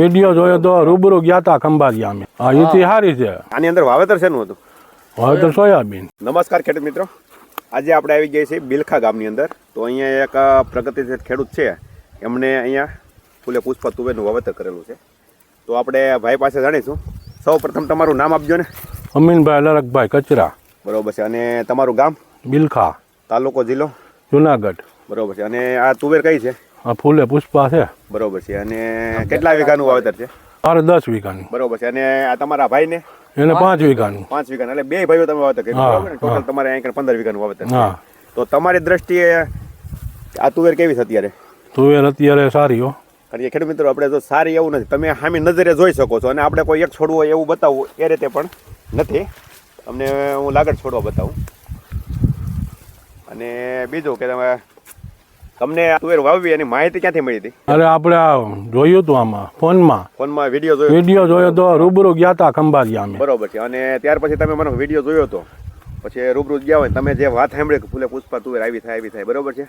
Video જોયો તો રૂબરૂ ગયા તા ખંભાળિયા અમે. હા. યુતિ સારી છે. આની અંદર વાવેતર શેનું હતું? વાવેતર સોયાબીન. નમસ્કાર ખેડૂત મિત્રો. આજે આપણે આવી ગયા છીએ બિલખા ગામની અંદર. તો અહીંયા એક પ્રગતિશીલ ખેડૂત છે. એમણે અહીંયા ફૂલે પુષ્પ તુવેરનું વાવેતર કરેલું છે. તો આપણે ભાઈ પાસે જાણીશું. સૌ પ્રથમ તમારું નામ આપજો ને. અમીનભાઈ લરકભાઈ કચરા. બરોબર છે. અને તમારું ગામ? બિલખા. તાલુકો જિલ્લો? જુનાગઢ. બરોબર છે. અને આ તુવેર કઈ છે? આ ફૂલે પુષ્પા છે. બરોબર છે. અને કેટલા વીઘાનું વાવેતર છે? મારે દસ વીઘાનું. બરોબર છે. અને આ તમારા ભાઈને? એને પાંચ વીઘાનું. પાંચ વીઘાનું. એટલે બે ભાઈઓ તમે વાવેતર કર્યું બરોબર ને? ટોટલ તમારે અહીં પંદર વીઘાનું વાવેતર હા. તો તમારી દ્રષ્ટિએ આ તુવેર કેવી છે અત્યારે? તુવેર અત્યારે સારી હો. કારણ કે ખેડૂત મિત્રો આપણે તો સારી એવું નથી. તમે સામી નજરે જોઈ શકો છો. અને આપણે કોઈ એક છોડવું હોય એવું બતાવવું એ રીતે પણ નથી. અમને હું લાગડ છોડવા બતાવું. અને બીજું કે તમે તમને તુવેર વાવવી એની માહિતી ક્યાંથી મળી હતી? અરે આપણે જોયું હતું આમાં ફોનમાં. ફોનમાં વીડિયો જોયો? વીડિયો જોયો તો રૂબરૂ ગયા તા ખંભાળિયા અમે. બરોબર છે. અને ત્યાર પછી તમે મને વીડિયો જોયો હતો પછી રૂબરૂ ગયા હોય તમે જે વાત સાંભળી કે ફૂલે પુષ્પા તુવેર આવી થાય આવી થાય બરોબર છે?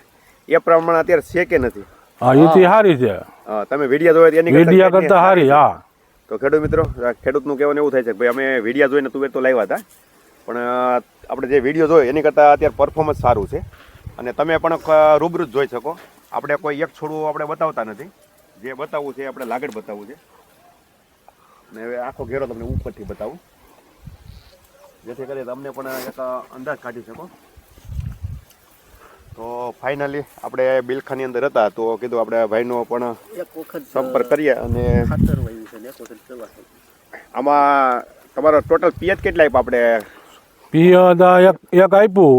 એ પ્રમાણે અત્યારે છે કે નથી? હા ઈથી સારી છે. હા, તમે વીડિયો જોયો એની વિડીયા કરતા સારી હા. તો ખેડૂત મિત્રો ખેડૂતનું કહેવાનું એવું થાય છે કે ભાઈ અમે વીડિયો જોઈને તુવેર તો લાવ્યા હતા પણ આપણે જે વીડિયો જોયો એની કરતાં અત્યારે પરફોર્મન્સ સારું છે. અને તમે પણ રૂબરૂ જ જોઈ શકો. આપણે કોઈ એક છોડવું આપણે બતાવતા નથી. જે બતાવવું છે આપણે લાગડ બતાવવું છે. અને હવે આખો ઘેરો તમને ઉપરથી બતાવું. જેથી કરી તમને પણ એક અંદાજ કાઢી શકો. તો ફાઇનલી આપણે બિલખાની અંદર હતા તો કીધું આપણે ભાઈનો પણ સંપર્ક કરીએ અને. આમાં તમારો ટોટલ પિયત કેટલા આપ્યા આપણે? પિયત એક એક આપ્યું.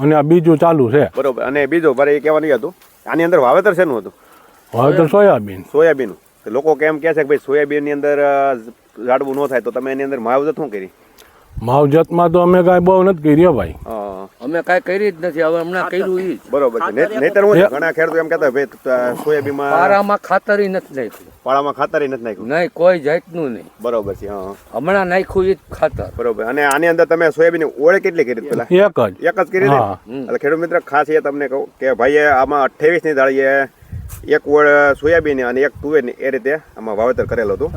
અને આ બીજું ચાલુ છે. બરોબર. અને બીજું મારે એ કહેવાનું હતું આની અંદર વાવેતર શેનું હતું? વાવેતર સોયાબીન. સોયાબીન. લોકો કેમ કહે છે કે ભાઈ સોયાબીનની અંદર ઝાડવું ન થાય તો તમે એની અંદર માવજત શું કરી? માવજતમાં તો અમે કાંઈ બહુ નથી કરી હો ભાઈ. અ, અમે કાંઈ કરી જ નથી. હવે હમણાં કર્યું ઈ જ. બરોબર છે. નહિ- હું ઘણા ખેડૂતો એમ કહેતા ભાઈ સોયાબીનમાં પારામાં ખાતર નથી નાખ્યું. પાળામાં ખાતર નથી નાખ્યું. નહીં કોઈ જાતનું નહીં. બરોબર છે હા. હમણાં નાખ્યું ઈ જ ખાતર. બરોબર. અને આની અંદર તમે સોયાબીનની ઓળે કેટલી કરી પેલા? એક જ. એક જ કરી એટલે ખેડૂત મિત્ર ખાસ એ તમને કહું કે ભાઈએ આમાં અઠ્ઠાવીસની દાળીએ એક ઓળ સોયાબીન અને એક તુવેરની એ રીતે આમાં વાવેતર કરેલું હતું.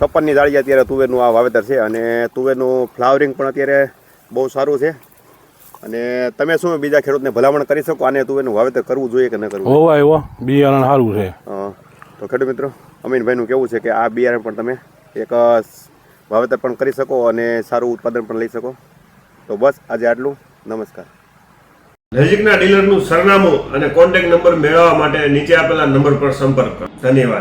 છપ્પનની દાળી અત્યારે તુવેરનું આ વાવેતર છે અને તુવેરનું ફ્લાવરિંગ પણ અત્યારે બહુ સારું છે. અને તમે શું બીજા ખેડૂતને ભલામણ કરી શકો? આને એનું વાવેતર કરવું જોઈએ કે ન કરવું હોવાય એવો. બિયારણ સારું છે. તો ખેડૂત મિત્રો અમીનભાઈનું કેવું છે કે આ બિયારણ પણ તમે એક વાવેતર પણ કરી શકો અને સારું ઉત્પાદન પણ લઈ શકો. તો બસ આજે આટલું. નમસ્કાર. નજીકના ડીલરનું સરનામું અને કોન્ટેક્ટ નંબર મેળવવા માટે નીચે આપેલા નંબર પર સંપર્ક કરો. ધન્યવાદ.